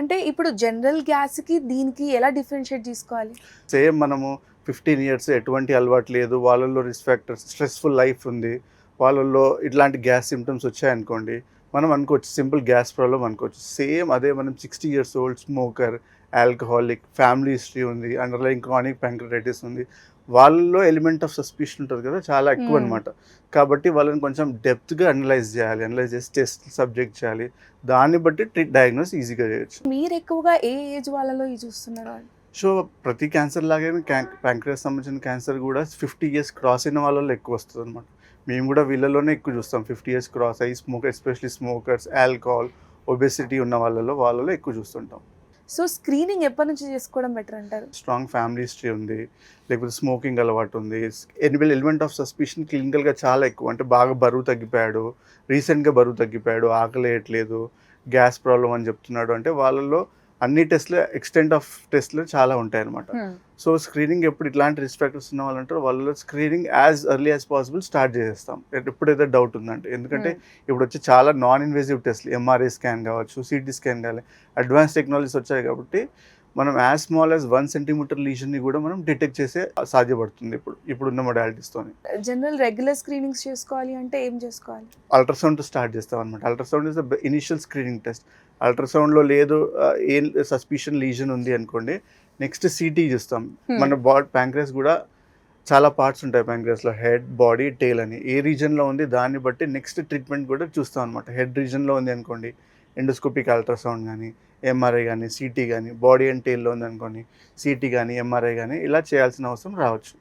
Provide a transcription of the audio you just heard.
అంటే ఇప్పుడు జనరల్ గ్యాస్కి దీనికి ఎలా డిఫరెన్షియేట్ చేసుకోవాలి? సేమ్ మనము ఫిఫ్టీన్ ఇయర్స్ ఎటువంటి అలవాటు లేదు. వాళ్ళల్లో రిస్క్ ఫ్యాక్టర్స్ స్ట్రెస్ఫుల్ లైఫ్ ఉంది. వాళ్ళల్లో ఇట్లాంటి గ్యాస్ సిమ్టమ్స్ వచ్చాయనుకోండి మనం అనుకోవచ్చు సింపుల్ గ్యాస్ ప్రాబ్లం అనుకోవచ్చు. సేమ్ అదే మనం sixty years old smoker alcoholic family history ఉంది అండర్లైన్ క్రానిక్ ప్యాంక్రటైటిస్ ఉంది. వాళ్ళలో ఎలిమెంట్ ఆఫ్ సస్పిషన్ ఉంటుంది కదా చాలా ఎక్కువ. అనమాట కాబట్టి వాళ్ళని కొంచెం డెప్త్గా అనలైజ్ చేయాలి అనలైజ్ చేసి టెస్ట్ సబ్జెక్ట్ చేయాలి. దాన్ని బట్టి డయాగ్నోస్ ఈజీగా చేయొచ్చు. మీరు ఎక్కువగా ఏ ఏజ్ వాళ్ళలో చూస్తున్నారు? సో ప్రతి క్యాన్సర్ లాగే ప్యాంక్రియస్ సంబంధించిన క్యాన్సర్ కూడా ఫిఫ్టీ ఇయర్స్ క్రాస్ అయిన వాళ్ళలో ఎక్కువ వస్తుంది అనమాట మేము కూడా వీళ్ళలోనే ఎక్కువ చూస్తాం. ఫిఫ్టీ ఇయర్స్ క్రాస్ అయ్యి smoke especially smokers alcohol obesity ఉన్న వాళ్ళలో వాళ్ళలో ఎక్కువ చూస్తుంటాం. సో స్క్రీనింగ్ ఎప్పటి నుంచి చేసుకోవడం బెటర్ అంటారు? స్ట్రాంగ్ ఫ్యామిలీ హిస్టరీ ఉంది లేకపోతే స్మోకింగ్ అలవాటు ఉంది. ఎనివల్ ఎలిమెంట్ ఆఫ్ సస్పిషన్ క్లినికల్గా చాలా ఎక్కువ. అంటే బాగా బరువు తగ్గిపోయాడు రీసెంట్గా బరువు తగ్గిపోయాడు ఆకలి వేయట్లేదు గ్యాస్ ప్రాబ్లం అని చెప్తున్నాడు. అంటే వాళ్ళలో అన్ని టెస్ట్లు ఎక్స్టెంట్ ఆఫ్ టెస్ట్లు చాలా ఉంటాయి అనమాట సో స్క్రీనింగ్ ఎప్పుడు ఇట్లాంటి రిస్క్ ఫ్యాక్టర్స్ ఉన్న వాళ్ళు అంటారు వాళ్ళలో screening as early as possible start చేసేస్తాం. ఎప్పుడైతే డౌట్ ఉందంటే. ఎందుకంటే ఇప్పుడు వచ్చి చాలా నాన్ ఇన్వేజివ్ టెస్ట్లు ఎంఆర్ఐ స్కాన్ కావచ్చు సిటీ స్కాన్ కావాలి అడ్వాన్స్ టెక్నాలజీస్ వచ్చాయి కాబట్టి మనం as small as one centimetre లీజన్ని కూడా మనం డిటెక్ట్ చేసే సాధ్యపడుతుంది ఇప్పుడు ఇప్పుడున్న మొడాలిటీస్తోని జనరల్ రెగ్యులర్ స్క్రీనింగ్స్ చేసుకోవాలి అంటే ఏం చేసుకోవాలి? అల్ట్రాసౌండ్ స్టార్ట్ చేస్తాం అనమాట ultrasound is the initial screening test అల్ట్రాసౌండ్లో లేదు ఏం సస్పిషన్ లీజన్ ఉంది అనుకోండి నెక్స్ట్ సిటీ చూస్తాం. Hmm. మన బాడీ ప్యాంక్రస్ కూడా చాలా పార్ట్స్ ఉంటాయి ప్యాంక్రస్లో హెడ్ బాడీ టేల్ అని. ఏ రీజన్లో ఉంది దాన్ని బట్టి నెక్స్ట్ ట్రీట్మెంట్ కూడా చూస్తాం అనమాట హెడ్ రీజన్లో ఉంది అనుకోండి ఎండోస్కోపిక్ అల్ట్రాసౌండ్ కానీ ఎంఆర్ఐ కానీ సిటీ కానీ బాడీ అండ్ టేల్లో ఉంది సిటీ కానీ ఎంఆర్ఐ కానీ ఇలా చేయాల్సిన అవసరం రావచ్చు.